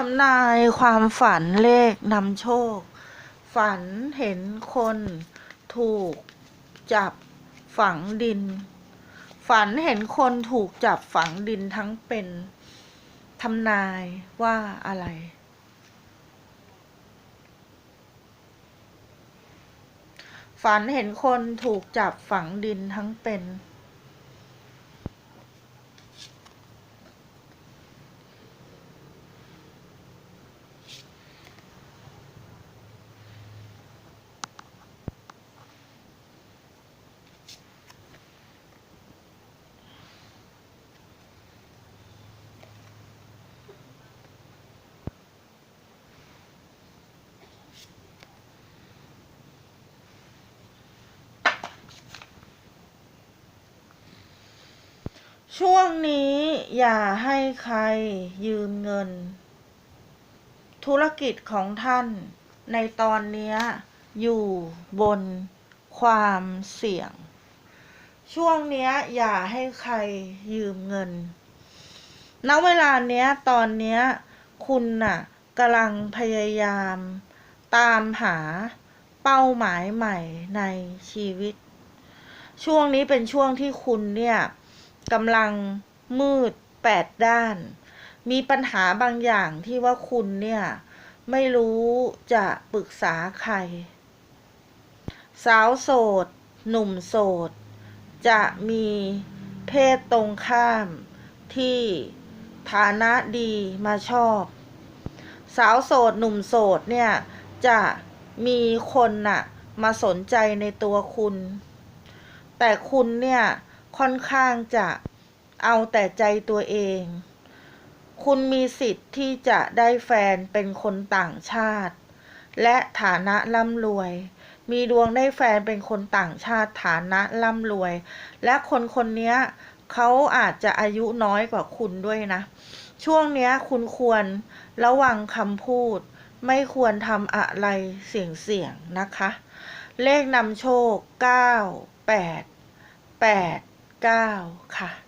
ทำนายความฝันเลขนำโชค ฝันเห็นคนถูกจับฝังดิน ฝันเห็นคนถูกจับฝังดินทั้งเป็นทำนายว่าอะไร ฝันเห็นคนถูกจับฝังดินทั้งเป็น ช่วงนี้อย่าให้ใครยืมเงิน ธุรกิจของท่านในตอนเนี้ยอยู่บนความเสี่ยง ช่วงนี้อย่าให้ใครยืมเงิน ณ เวลาเนี้ยตอนเนี้ยคุณน่ะกำลังพยายาม ตามหาเป้าหมายใหม่ในชีวิต ช่วงนี้เป็นช่วงที่คุณเนี่ย กำลังมืดแปดด้าน มีปัญหาบางอย่างที่ว่าคุณเนี่ย ไม่รู้จะปรึกษาใคร สาวโสด หนุ่มโสด จะมีเพศตรงข้ามที่ฐานะดีมาชอบ สาวโสด หนุ่มโสดเนี่ย จะมีคนน่ะ มาสนใจในตัวคุณ แต่คุณเนี่ย ค่อนข้างจะเอาแต่ใจตัวเอง คุณมีสิทธิ์ที่จะได้แฟนเป็นคนต่างชาติ และฐานะร่ำรวย มีดวงได้แฟนเป็นคนต่างชาติฐานะร่ำรวย และคนคนนี้เขาอาจจะอายุน้อยกว่าคุณด้วยนะ ช่วงนี้คุณควรระวังคำพูด ไม่ควรทำอะไรเสี่ยงๆนะคะ เลขนำโชค 9 8 8 9 ค่ะ